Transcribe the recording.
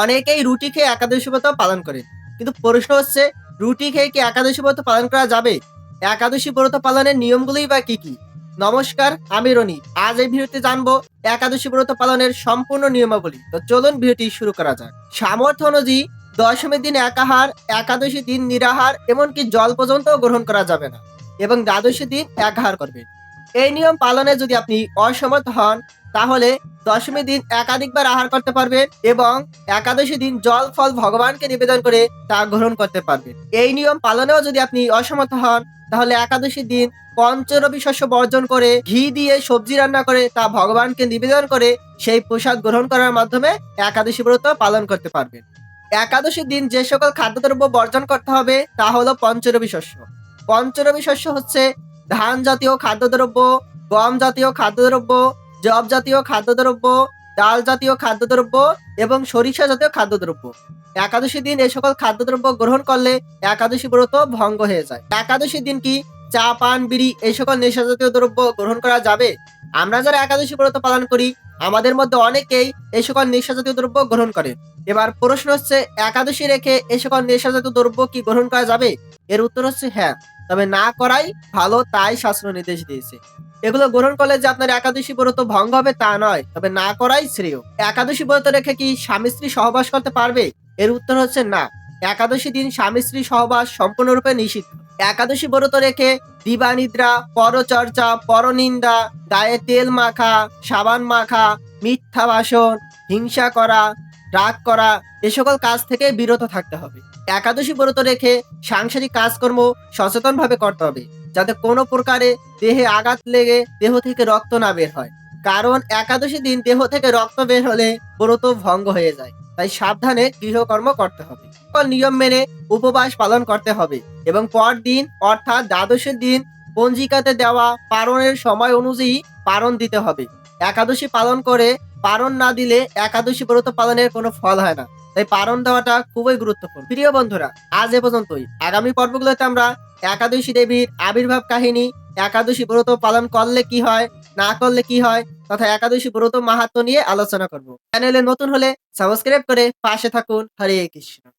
অনেকেই রুটি খেয়ে একাদশী ব্রত পালন করেন কিন্তু প্রশ্ন হচ্ছে, রুটি খেয়ে কি একাদশী ব্রত পালন করা যাবে? একাদশী ব্রত পালনের নিয়মগুলোই বা কি কি? নমস্কার, আমি রনি। আজ এই ভিডিওতে জানব একাদশী ব্রত পালনের সম্পূর্ণ নিয়মাবলী। তো চলুন ভিডিওটি শুরু করা যাক। সামর্থ্য অনুযায়ী দশমীর দিন একাহার একাদশী দিন নিরাহার, এমনকি জল পর্যন্ত গ্রহণ করা যাবে না, এবং দ্বাদশী দিন একাহার করবেন এই নিয়ম পালনে যদি আপনি অসমর্থ হন, তাহলে দশমী দিন একাধিকবার আহার করতে পারবেন এবং একাদশী দিন জল, ফল ভগবানকে নিবেদন করে তা গ্রহণ করতে পারবেন। এই নিয়ম পালনেও যদি আপনি অসমর্থ হন, তাহলে একাদশী দিন পঞ্চরবি শস্য বর্জন করে ঘি দিয়ে সবজি রান্না করে তা ভগবানকে নিবেদন করে সেই প্রসাদ গ্রহণ করার মাধ্যমে একাদশী ব্রত পালন করতে পারবেন। একাদশীর দিন যে সকল খাদ্যদ্রব্য বর্জন করতে হবে, তা হলো পঞ্চরবি শস্য। পঞ্চরবি শস্য হচ্ছে ধান জাতীয় খাদ্যদ্রব্য গম জাতীয় খাদ্যদ্রব্য জব জাতীয় খাদ্যদ্রব্য ডাল জাতীয় খাদ্যদ্রব্য এবং সরিষা জাতীয় খাদ্যদ্রব্য একাদশী দিন এই সকল খাদ্যদ্রব্য গ্রহণ করলে একাদশী ব্রত ভঙ্গ হয়ে যায়। একাদশী দিন কি চা, পান, বিড়ি এই সকল নেশা জাতীয় দ্রব্য গ্রহণ করা যাবে? আমরা যারা একাদশী ব্রত পালন করি, আমাদের মধ্যে অনেকেই এই সকল নেশা জাতীয় দ্রব্য গ্রহণ করে। এবার প্রশ্ন হচ্ছে, একাদশী রেখে এই সকল নেশা জাতীয় দ্রব্য কি গ্রহণ করা যাবে? এর উত্তর হচ্ছে হ্যাঁ। তবে না করাই ভালো, তাই শাস্ত্র নির্দেশ দিয়েছে। এগুলো গ্রহণ করলে যে আপনার একাদশী ব্রত ভঙ্গ হবে তা নয়, তবে না করাই শ্রেয়। একাদশী ব্রত রেখে কি স্বামী স্ত্রী সহবাস করতে পারবে? এর উত্তর হচ্ছে না। একাদশী দিন স্বামী স্ত্রী সহবাস সম্পূর্ণরূপে নিষিদ্ধ। একাদশী ব্রত রেখে দিবানিদ্রা, পরচর্চা, পরনিন্দা, গায়ে তেল মাখা, সাবান মাখা, মিথ্যা ভাষণ, হিংসা করা, রাগ করা, এ সকল কাজ থেকে বিরত থাকতে হবে। একাদশী ব্রত রেখে সাংসারিক কাজকর্ম সচেতনভাবে করতে হবে। যাতে কোনো প্রকারে দেহে আঘাত লেগে দেহ থেকে রক্ত না বের হয়। কারণ একাদশী দিন দেহ থেকে রক্ত বের হলে ব্রত ভঙ্গ হয়ে যায়। তাই সাবধানে গৃহকর্ম করতে হবে। নিয়ম মেনে উপবাস পালন করতে হবে এবং পরদিন অর্থাৎ দ্বাদশের দিন পঞ্জিকাতে দেওয়া পারণের সময় অনুযায়ী পারণ দিতে হবে। একাদশী পালন করে পারণ না দিলে একাদশী ব্রত পালনের কোনো ফল হয় না। তাই পারণ দেওয়াটা খুবই গুরুত্বপূর্ণ। প্রিয় বন্ধুরা, আজ এ পর্যন্তই। আগামী পর্বগুলোতে আমরা একাদশী দেবীর আবির্ভাব কাহিনী, একাদশী ব্রত পালন করলে কি হয়, না করলে কি হয়, তথা একাদশী ব্রত মাহাত্ম নিয়ে আলোচনা করব। চ্যানেলে নতুন হলে সাবস্ক্রাইব করে পাশে থাকুন। হরে কৃষ্ণ।